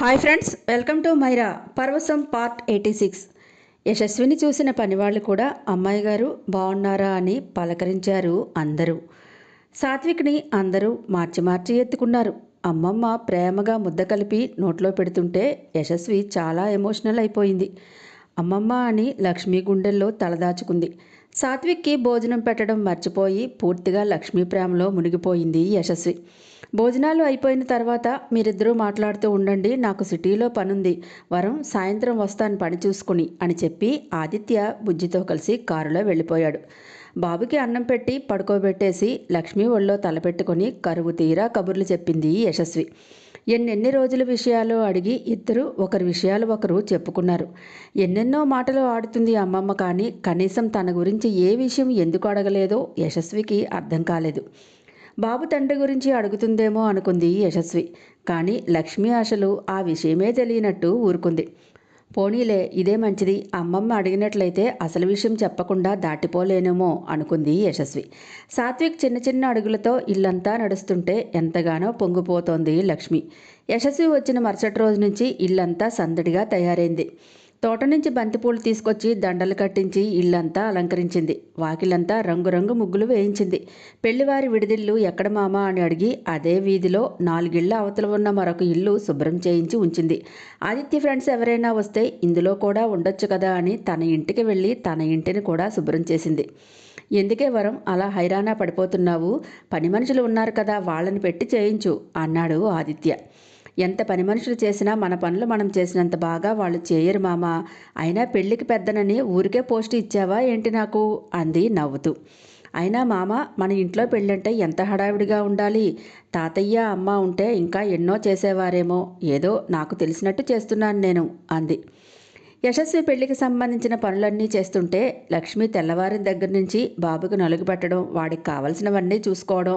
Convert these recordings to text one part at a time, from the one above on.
Hi friends welcome to మైరా పర్వసం part eighty six. Yashaswini చూసిన పనివాళ్ళు కూడా అమ్మాయి గారు బాగున్నారా అని పలకరించారు అందరూ. సాత్విక్ని అందరూ మార్చి మార్చి ఎత్తుకున్నారు. అమ్మమ్మ ప్రేమగా ముద్ద కలిపి నోట్లో పెడుతుంటే యశస్వి చాలా ఎమోషనల్ అయిపోయింది. అమ్మమ్మ అని లక్ష్మి గుండెల్లో తలదాచుకుంది సాత్విక్కి భోజనం పెట్టడం మర్చిపోయి పూర్తిగా లక్ష్మీ ప్రేమలో మునిగిపోయింది యశస్వి. భోజనాలు అయిపోయిన తర్వాత మీరిద్దరూ మాట్లాడుతూ ఉండండి నాకు సిటీలో పనుంది. వరం సాయంత్రం వస్తాను పని చూసుకుని అని చెప్పి ఆదిత్య బుజ్జితో కలిసి కారులో వెళ్ళిపోయాడు. బాబుకి అన్నం పెట్టి పడుకోబెట్టేసి లక్ష్మి ఒళ్ళో తలపెట్టుకొని కరువు తీరా కబుర్లు చెప్పింది యశస్వి. ఎన్నెన్ని రోజుల విషయాలు అడిగి ఇద్దరు ఒకరి విషయాలు ఒకరు చెప్పుకున్నారు. ఎన్నెన్నో మాటలు ఆడుతుంది అమ్మమ్మ కానీ కనీసం తన గురించి ఏ విషయం ఎందుకు అడగలేదో యశస్వికి అర్థం కాలేదు. బాబు తండ్రి గురించి అడుగుతుందేమో అనుకుంది యశస్వి. కానీ లక్ష్మి ఆశలు ఆ విషయమే తెలియనట్టు ఊరుకుంది. పోనీలే ఇదే మంచిది. అమ్మమ్మ అడిగినట్లయితే అసలు విషయం చెప్పకుండా దాటిపోలేనేమో అనుకుంది యశస్వి. సాత్విక్ చిన్న చిన్న అడుగులతో ఇల్లంతా నడుస్తుంటే ఎంతగానో పొంగిపోతోంది లక్ష్మి. యశస్వి వచ్చిన మరుసటి రోజు నుంచి ఇల్లంతా సందడిగా తయారైంది. తోట నుంచి బంతిపూలు తీసుకొచ్చి దండలు కట్టించి ఇల్లంతా అలంకరించింది. వాకిలంతా రంగురంగు ముగ్గులు వేయించింది. పెళ్ళివారి విడిదిల్లు ఎక్కడ మామా అని అడిగి అదే వీధిలో నాలుగిళ్ళ అవతల ఉన్న మరొక ఇల్లు శుభ్రం చేయించి ఉంచింది. ఆదిత్య ఫ్రెండ్స్ ఎవరైనా వస్తే ఇందులో కూడా ఉండొచ్చు కదా అని తన ఇంటికి వెళ్ళి తన ఇంటిని కూడా శుభ్రం చేసింది. ఎందుకే వరం? అలా హైరానా పడిపోతున్నావు. పని మనుషులు ఉన్నారు కదా వాళ్ళని పెట్టి చేయించు అన్నాడు ఆదిత్య. ఎంత పని మనుషులు చేసినా మన పనులు మనం చేసినంత బాగా వాళ్ళు చేయరు మామ. అయినా పెళ్ళికి పెద్దనని ఊరికే పోస్ట్ ఇచ్చావా ఏంటి నాకు? అంది నవ్వుతూ. అయినా మామ మన ఇంట్లో పెళ్ళంటే ఎంత హడావిడిగా ఉండాలి? తాతయ్య అమ్మ ఉంటే ఇంకా ఎన్నో చేసేవారేమో. ఏదో నాకు తెలిసినట్టు చేస్తున్నాను నేను అంది. యశస్వి పెళ్ళికి సంబంధించిన పనులన్నీ చేస్తుంటే లక్ష్మి తెల్లవారిన దగ్గర నుంచి బాబుకు నలుగు పెట్టడం వాడికి కావలసినవన్నీ చూసుకోవడం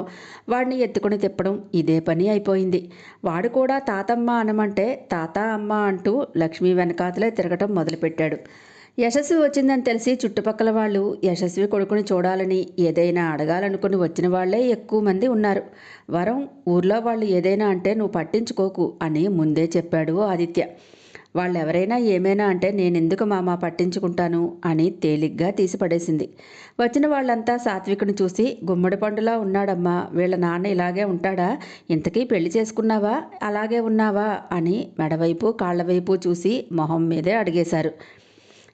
వాడిని ఎత్తుకుని తిప్పడం ఇదే పని అయిపోయింది. వాడు కూడా తాతమ్మ అనమంటే తాత అమ్మ అంటూ లక్ష్మి వెనకాతలే తిరగటం మొదలుపెట్టాడు. యశస్వి వచ్చిందని తెలిసి చుట్టుపక్కల వాళ్ళు యశస్వి కొడుకుని చూడాలని ఏదైనా అడగాలనుకుని వచ్చిన వాళ్ళే ఎక్కువ మంది ఉన్నారు. వరం ఊర్లో వాళ్ళు ఏదైనా అంటే నువ్వు పట్టించుకోకు అని ముందే చెప్పాడు ఆదిత్య. వాళ్ళు ఎవరైనా ఏమైనా అంటే నేనెందుకు మామ పట్టించుకుంటాను అని తేలిగ్గా తీసిపడేసింది. వచ్చిన వాళ్ళంతా సాత్వికుని చూసి గుమ్మడి పండులా ఉన్నాడమ్మా వీళ్ళ నాన్న ఇలాగే ఉంటాడా? ఇంతకీ పెళ్ళి చేసుకున్నావా? అలాగే ఉన్నావా? అని మెడవైపు కాళ్ళవైపు చూసి మొహం మీదే అడిగేశారు.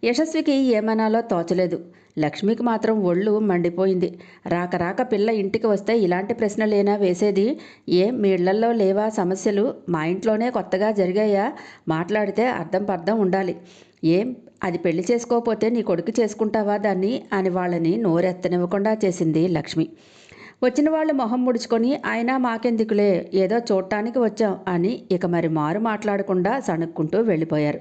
యశస్వికి ఏమనాలో తోచలేదు. లక్ష్మికి మాత్రం ఒళ్ళు మండిపోయింది. రాక రాక పిల్ల ఇంటికి వస్తే ఇలాంటి ప్రశ్నలేనా వేసేది? ఏం మీ ఇళ్ళల్లో లేవా సమస్యలు? మా ఇంట్లోనే కొత్తగా జరిగాయా? మాట్లాడితే అర్థం పర్థం ఉండాలి. ఏం? అది పెళ్ళి చేసుకోకపోతే నీ కొడుకు చేసుకుంటావా దాన్ని? అని వాళ్ళని నోరెత్తనివ్వకుండా చేసింది లక్ష్మి. వచ్చిన వాళ్ళు మొహం ముడుచుకొని ఆయన మాకెందుకులే? ఏదో చూడటానికి వచ్చాం అని ఇక మరి మారు మాట్లాడకుండా సణుక్కుంటూ వెళ్ళిపోయారు.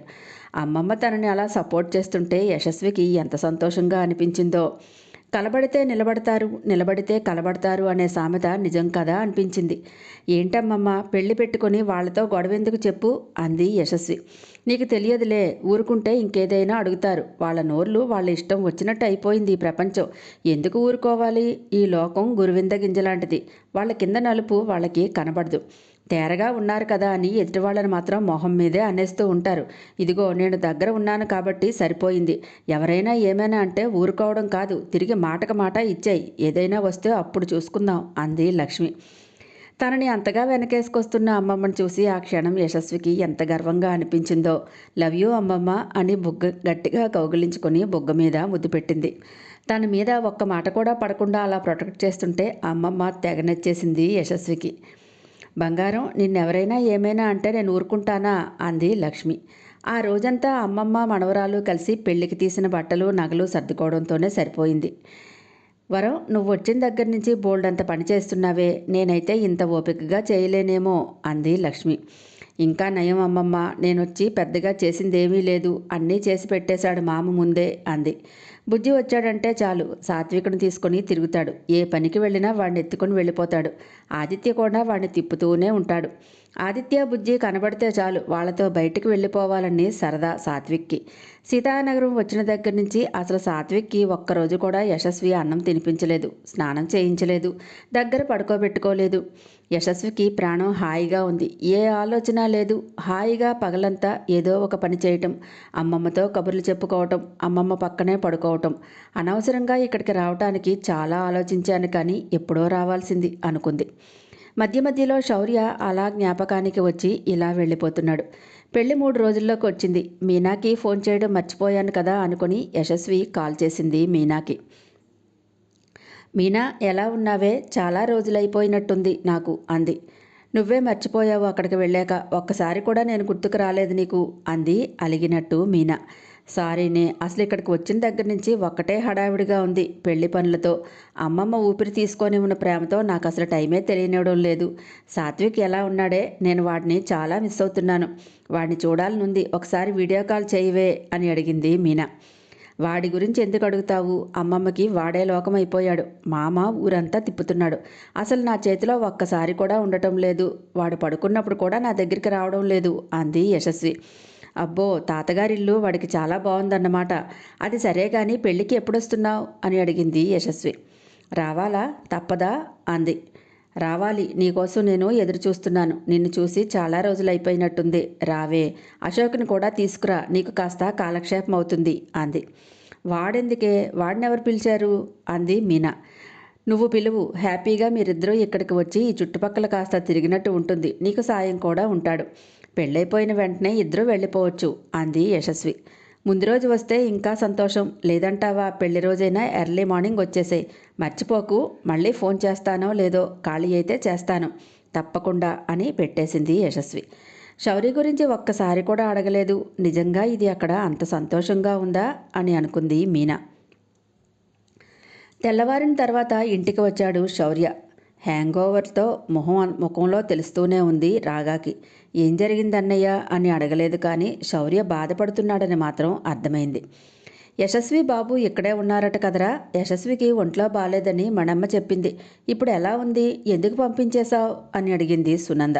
అమ్మమ్మ తనని అలా సపోర్ట్ చేస్తుంటే యశస్వికి ఎంత సంతోషంగా అనిపించిందో. కలబడితే నిలబడతారు నిలబడితే కలబడతారు అనే సామెత నిజం కదా అనిపించింది. ఏంటమ్మమ్మ పెళ్ళి పెట్టుకొని వాళ్ళతో గొడవెందుకు చెప్పు? అంది యశస్వి. నీకు తెలియదులే ఊరుకుంటే ఇంకేదైనా అడుగుతారు. వాళ్ళ నోర్లు వాళ్ళ ఇష్టం వచ్చినట్టు అయిపోయింది ఈ ప్రపంచం. ఎందుకు ఊరుకోవాలి? ఈ లోకం గురువింద గింజలాంటిది. వాళ్ళ కింద నలుపు వాళ్ళకి కనబడదు. తేరగా ఉన్నారు కదా అని ఎదుటివాళ్ళని మాత్రం మొహం మీదే అనేస్తూ ఉంటారు. ఇదిగో నేను దగ్గర ఉన్నాను కాబట్టి సరిపోయింది. ఎవరైనా ఏమైనా అంటే ఊరుకోవడం కాదు. తిరిగి మాటకు మాట ఇచ్చాయి. ఏదైనా వస్తే అప్పుడు చూసుకుందాం అంది లక్ష్మి. తనని అంతగా వెనకేసుకొస్తున్న అమ్మమ్మని చూసి ఆ క్షణం యశస్వికి ఎంత గర్వంగా అనిపించిందో. లవ్ యూ అమ్మమ్మ అని బుగ్గ గట్టిగా కౌగిలించుకొని బుగ్గ మీద ముద్దు పెట్టింది. తన మీద ఒక్క మాట కూడా పడకుండా అలా ప్రొటెక్ట్ చేస్తుంటే అమ్మమ్మ తెగనెచ్చేసింది యశస్వికి. బంగారం నిన్నెవరైనా ఏమైనా అంటే నేను ఊరుకుంటానా? అంది లక్ష్మి. ఆ రోజంతా అమ్మమ్మ మనవరాలు కలిసి పెళ్ళికి తీసిన బట్టలు నగలు సర్దుకోవడంతోనే సరిపోయింది. వరం నువ్వు వచ్చిన దగ్గర నుంచి బోల్డంత పని చేస్తున్నావే. నేనైతే ఇంత ఓపికగా చేయలేనేమో అంది లక్ష్మి. ఇంకా నయం అమ్మమ్మ. నేనొచ్చి పెద్దగా చేసిందేమీ లేదు. అన్నీ చేసి పెట్టేశాడు మామ ముందే అంది. బుజ్జి వచ్చాడంటే చాలు. సాత్వికుని తీసుకొని తిరుగుతాడు. ఏ పనికి వెళ్ళినా వాడిని ఎత్తుకొని వెళ్ళిపోతాడు. ఆదిత్య కూడా వాడిని తిప్పుతూనే ఉంటాడు. ఆదిత్య బుజ్జి కనబడితే చాలు వాళ్ళతో బయటికి వెళ్ళిపోవాలని సరదా సాత్విక్కి. సీతానగరం వచ్చిన దగ్గర నుంచి అసలు సాత్విక్కి ఒక్కరోజు కూడా యశస్వి అన్నం తినిపించలేదు స్నానం చేయించలేదు దగ్గర పడుకోబెట్టుకోలేదు. యశస్వికి ప్రాణం హాయిగా ఉంది. ఏ ఆలోచన లేదు. హాయిగా పగలంతా ఏదో ఒక పని చేయటం అమ్మమ్మతో కబుర్లు చెప్పుకోవటం అమ్మమ్మ పక్కనే పడుకోవటం. అనవసరంగా ఇక్కడికి రావటానికి చాలా ఆలోచించాను కానీ ఎప్పుడో రావాల్సింది అనుకుంది. మధ్య మధ్యలో శౌర్య అలా జ్ఞాపకానికి వచ్చి ఇలా వెళ్ళిపోతున్నాడు. పెళ్ళి మూడు రోజుల్లోకి వచ్చింది మీనాకి ఫోన్ చేయడం మర్చిపోయాను కదా అనుకుని యశస్వి కాల్ చేసింది మీనాకి. మీనా ఎలా ఉన్నావే? చాలా రోజులైపోయినట్టుంది నాకు అంది. నువ్వే మర్చిపోయావు అక్కడికి వెళ్ళాక. ఒక్కసారి కూడా నేను గుర్తుకు రాలేదు నీకు అంది అలిగినట్టు మీనా. సారీనే అసలు ఇక్కడికి వచ్చిన దగ్గర నుంచి ఒక్కటే హడావిడిగా ఉంది పెళ్ళి పనులతో. అమ్మమ్మ ఊపిరి తీసుకొని ఉన్న ప్రేమతో నాకు అసలు టైమే తెలియనివ్వడం లేదు. సాత్విక్ ఎలా ఉన్నాడే? నేను వాడిని చాలా మిస్ అవుతున్నాను. వాడిని చూడాలనుంది. ఒకసారి వీడియో కాల్ చేయవే అని అడిగింది మీనా. వాడి గురించి ఎందుకు అడుగుతావు? అమ్మమ్మకి వాడే లోకం అయిపోయాడు. మామ ఊరంతా తిప్పుతున్నాడు. అసలు నా చేతిలో ఒక్కసారి కూడా ఉండటం లేదు. వాడు పడుకున్నప్పుడు కూడా నా దగ్గరికి రావడం లేదు అంది యశస్వి. అబ్బో తాతగారిల్లు వాడికి చాలా బాగుందన్నమాట అది సరే కానీ పెళ్ళికి ఎప్పుడొస్తున్నావు? అని అడిగింది యశస్వి. రావాలా? తప్పదా? అంది. రావాలి. నీకోసం నేను ఎదురు చూస్తున్నాను నిన్ను చూసి చాలా రోజులు అయిపోయినట్టుంది రావే. అశోక్ని కూడా తీసుకురా. నీకు కాస్త కాలక్షేపం అవుతుంది అంది. వాడెందుకే? వాడినెవరు పిలిచారు? అంది మీనా. నువ్వు పిలువు. హ్యాపీగా మీరిద్దరూ ఇక్కడికి వచ్చి ఈ చుట్టుపక్కల కాస్త తిరిగినట్టు ఉంటుంది. నీకు సాయం కూడా ఉంటాడు. పెళ్ళైపోయిన వెంటనే ఇద్దరూ వెళ్ళిపోవచ్చు అంది యశస్వి. ముందు రోజు వస్తే ఇంకా సంతోషం. లేదంటావా పెళ్ళి రోజైనా ఎర్లీ మార్నింగ్ వచ్చేసాయి. మర్చిపోకు మళ్ళీ ఫోన్ చేస్తానో లేదో ఖాళీ అయితే చేస్తాను. తప్పకుండా అని పెట్టేసింది యశస్వి. శౌరి గురించి ఒక్కసారి కూడా అడగలేదు. నిజంగా ఇది అక్కడ అంత సంతోషంగా ఉందా అని అనుకుంది మీనా. తెల్లవారిన తర్వాత ఇంటికి వచ్చాడు శౌర్య. హ్యాంగ్ ఓవర్తో మొహం ముఖంలో తెలుస్తూనే ఉంది రాగాకి. ఏం జరిగిందన్నయ్య? అని అడగలేదు కానీ శౌర్య బాధపడుతున్నాడని మాత్రం అర్థమైంది. యశస్వి బాబు ఇక్కడే ఉన్నారట కదరా? యశస్వికి ఒంట్లో బాలేదని మణమ్మ చెప్పింది. ఇప్పుడు ఎలా ఉంది? ఎందుకు పంపించేశావు? అని అడిగింది సునంద.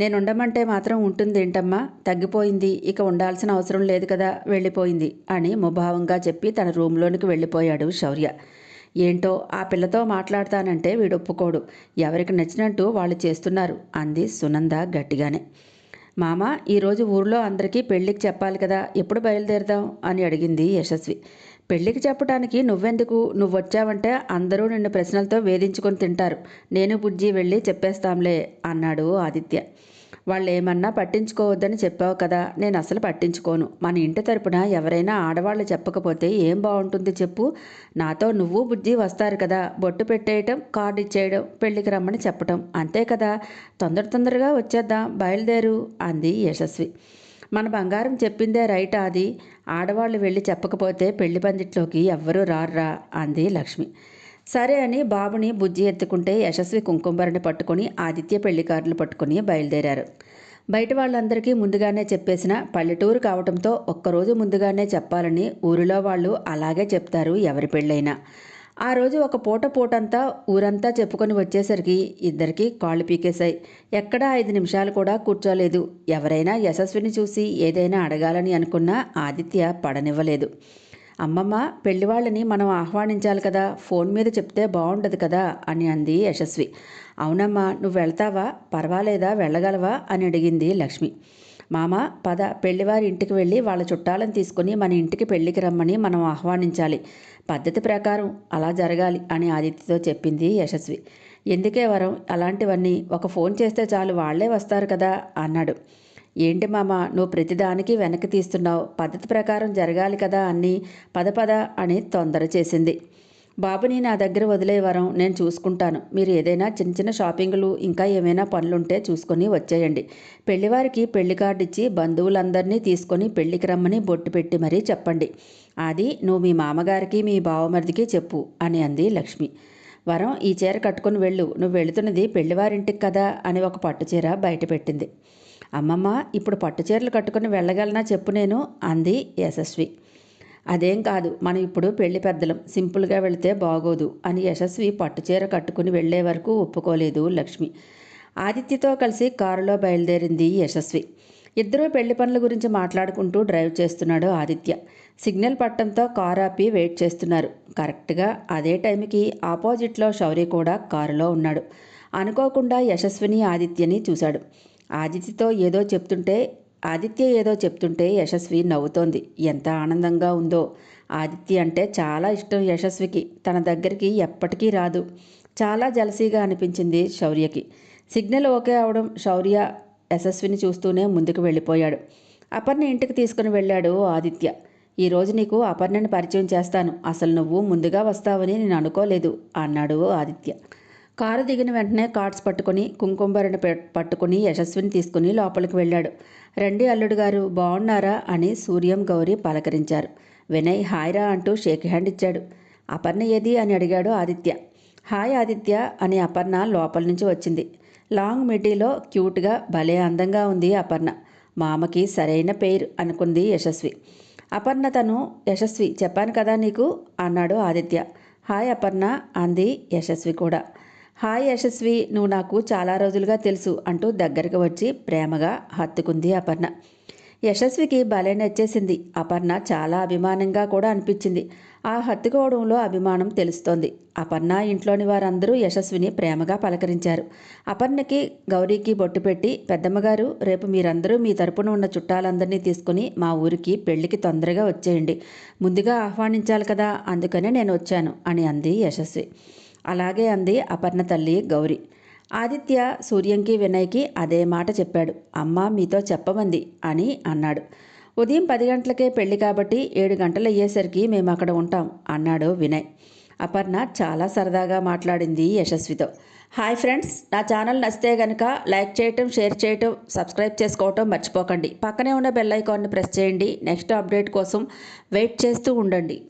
నేను ఉండమంటే మాత్రం ఉంటుంది ఏంటమ్మా తగ్గిపోయింది. ఇక ఉండాల్సిన అవసరం లేదు కదా? వెళ్ళిపోయింది అని ముభావంగా చెప్పి తన రూమ్లోనికి వెళ్ళిపోయాడు శౌర్య. ఏంటో ఆ పిల్లతో మాట్లాడతానంటే వీడు ఒప్పుకోడు ఎవరికి నచ్చినట్టు వాళ్ళు చేస్తున్నారు అంది సునంద గట్టిగానే. మామ ఈరోజు ఊర్లో అందరికీ పెళ్ళికి చెప్పాలి కదా ఎప్పుడు బయలుదేరదాం? అని అడిగింది యశస్వి. పెళ్ళికి చెప్పడానికి నువ్వెందుకు? నువ్వు వచ్చావంటే అందరూ నిన్ను ప్రశ్నలతో వేధించుకొని తింటారు. నేను బుజ్జి వెళ్ళి చెప్పేస్తాంలే అన్నాడు ఆదిత్య. వాళ్ళు ఏమన్నా పట్టించుకోవద్దని చెప్పావు కదా నేను అసలు పట్టించుకోను. మన ఇంటి తరపున ఎవరైనా ఆడవాళ్ళు చెప్పకపోతే ఏం బాగుంటుంది చెప్పు. నాతో నువ్వు బుజ్జి వస్తారు కదా బొట్టు పెట్టేయటం కార్డు ఇచ్చేయడం పెళ్ళికి రమ్మని చెప్పటం. అంతే కదా తొందర తొందరగా వచ్చేద్దాం బయలుదేరు అంది యశస్వి. మన బంగారం చెప్పిందే రైట్ అది ఆడవాళ్ళు వెళ్ళి చెప్పకపోతే పెళ్ళి పందిట్లోకి ఎవ్వరూ రారురా అంది లక్ష్మి. సరే అని బాబుని బుజ్జి ఎత్తుకుంటే యశస్వి కుంకుంబరిని పట్టుకుని ఆదిత్య పెళ్ళి కార్డులు పట్టుకుని బయలుదేరారు. బయట వాళ్ళందరికీ ముందుగానే చెప్పేసిన పల్లెటూరు కావటంతో ఒక్కరోజు ముందుగానే చెప్పాలని ఊరిలో వాళ్ళు అలాగే చెప్తారు ఎవరి పెళ్ళైనా. ఆ రోజు ఒక పూట పూటంతా ఊరంతా చెప్పుకొని వచ్చేసరికి ఇద్దరికి కాళ్ళు పీకేశాయి. ఎక్కడా ఐదు నిమిషాలు కూడా కూర్చోలేదు. ఎవరైనా యశస్విని చూసి ఏదైనా అడగాలని అనుకున్నా ఆదిత్య పడనివ్వలేదు. అమ్మమ్మ పెళ్ళివాళ్ళని మనం ఆహ్వానించాలి కదా ఫోన్ మీద చెప్తే బాగుండదు కదా అని అంది యశస్వి. అవునమ్మా నువ్వు వెళ్తావా? పర్వాలేదా? వెళ్ళగలవా? అని అడిగింది లక్ష్మి. మామ పద పెళ్ళివారి ఇంటికి వెళ్ళి వాళ్ళ చుట్టాలను తీసుకుని మన ఇంటికి పెళ్ళికి రమ్మని మనం ఆహ్వానించాలి. పద్ధతి ప్రకారం అలా జరగాలి అని ఆదిత్యతో చెప్పింది యశస్వి. ఎందుకే వరం? అలాంటివన్నీ. ఒక ఫోన్ చేస్తే చాలు వాళ్ళే వస్తారు కదా అన్నాడు. ఏంటి మామ నువ్వు ప్రతిదానికి వెనక్కి తీస్తున్నావు. పద్ధతి ప్రకారం జరగాలి కదా అన్నీ పద పద అని తొందర చేసింది. బాబుని నా దగ్గర వదిలే వరం నేను చూసుకుంటాను. మీరు ఏదైనా చిన్న చిన్న షాపింగ్లు ఇంకా ఏమైనా పనులుంటే చూసుకొని వచ్చేయండి. పెళ్ళివారికి పెళ్ళి కార్డు ఇచ్చి బంధువులందరినీ తీసుకొని పెళ్ళికి రమ్మని బొట్టు పెట్టి మరీ చెప్పండి. అది నువ్వు మీ మామగారికి మీ బావమరిదికి చెప్పు అని అంది లక్ష్మి. వరం ఈ చీర కట్టుకుని వెళ్ళు. నువ్వు వెళుతున్నది పెళ్ళివారింటికి కదా అని ఒక పట్టు చీర బయట పెట్టింది. అమ్మమ్మ ఇప్పుడు పట్టు చీరలు కట్టుకుని వెళ్ళగలనా చెప్పు నేను అంది యశస్వి. అదేం కాదు మనం ఇప్పుడు పెళ్ళి పెద్దలం సింపుల్గా వెళితే బాగోదు అని యశస్వి పట్టుచీర కట్టుకుని వెళ్ళే వరకు ఒప్పుకోలేదు లక్ష్మి. ఆదిత్యతో కలిసి కారులో బయలుదేరింది యశస్వి. ఇద్దరూ పెళ్ళి పనుల గురించి మాట్లాడుకుంటూ డ్రైవ్ చేస్తున్నాడు ఆదిత్య. సిగ్నల్ పట్టడంతో కారు ఆపి వెయిట్ చేస్తున్నారు. కరెక్ట్గా అదే టైంకి ఆపోజిట్లో శౌరి కూడా కారులో ఉన్నాడు. అనుకోకుండా యశస్విని ఆదిత్యని చూశాడు. ఆదిత్యతో ఏదో చెప్తుంటే ఆదిత్య ఏదో చెప్తుంటే యశస్వి నవ్వుతోంది. ఎంత ఆనందంగా ఉందో. ఆదిత్య అంటే చాలా ఇష్టం యశస్వికి. తన దగ్గరికి ఎప్పటికీ రాదు. చాలా జలసీగా అనిపించింది శౌర్యకి. సిగ్నల్ ఓకే అవడం శౌర్య యశస్విని చూస్తూనే ముందుకు వెళ్ళిపోయాడు. అపర్ణ ఇంటికి తీసుకుని వెళ్ళాడు ఆదిత్య. ఈరోజు నీకు అపర్ణని పరిచయం చేస్తాను. అసలు నువ్వు ముందుగా వస్తావని నేను అనుకోలేదు అన్నాడు ఆదిత్య. కారు దిగిన వెంటనే కార్డ్స్ పట్టుకుని కుంకుంబరిని పట్టుకుని యశస్విని తీసుకుని లోపలికి వెళ్ళాడు. రండి అల్లుడు గారు బాగున్నారా అని సూర్యం గౌరీ పలకరించారు. వినయ్ హాయ్రా అంటూ షేక్ హ్యాండ్ ఇచ్చాడు. అపర్ణ ఏది? అని అడిగాడు ఆదిత్య. హాయ్ ఆదిత్య అని అపర్ణ లోపల నుంచి వచ్చింది. లాంగ్ మిడ్డీలో క్యూట్గా భలే అందంగా ఉంది అపర్ణ. మామకి సరైన పేరు అనుకుంది యశస్వి. అపర్ణ తను యశస్వి చెప్పాను కదా నీకు? అన్నాడు ఆదిత్య. హాయ్ అపర్ణ అంది యశస్వి కూడా. హాయ్ యశస్వి నువ్వు నాకు చాలా రోజులుగా తెలుసు అంటూ దగ్గరికి వచ్చి ప్రేమగా హత్తుకుంది అపర్ణ. యశస్వికి భలే నచ్చేసింది. అపర్ణ చాలా అభిమానంగా కూడా అనిపించింది. ఆ హత్తుకోవడంలో అభిమానం తెలుస్తోంది. అపర్ణ ఇంట్లోని వారందరూ యశస్విని ప్రేమగా పలకరించారు. అపర్ణకి గౌరీకి బొట్టు పెట్టి పెద్దమ్మగారు రేపు మీరందరూ మీ తరపున ఉన్న చుట్టాలందరినీ తీసుకుని మా ఊరికి పెళ్ళికి తొందరగా వచ్చేయండి. ముందుగా ఆహ్వానించాలి కదా అందుకనే నేను వచ్చాను అని అంది యశస్వి. అలాగే అంది అపర్ణ తల్లి గౌరీ. ఆదిత్య సూర్యంకి వినయ్కి అదే మాట చెప్పాడు. అమ్మ మీతో చెప్పమంది అని అన్నాడు. ఉదయం పది గంటలకే పెళ్ళి కాబట్టి ఏడు గంటలు అయ్యేసరికి మేము అక్కడ ఉంటాం అన్నాడు వినయ్. అపర్ణ చాలా సరదాగా మాట్లాడింది యశస్వితో. హాయ్ ఫ్రెండ్స్ నా ఛానల్ నచ్చితే కనుక లైక్ చేయటం షేర్ చేయటం సబ్స్క్రైబ్ చేసుకోవటం మర్చిపోకండి. పక్కనే ఉన్న బెల్ ఐకాన్ని ప్రెస్ చేయండి. నెక్స్ట్ అప్డేట్ కోసం వెయిట్ చేస్తూ ఉండండి.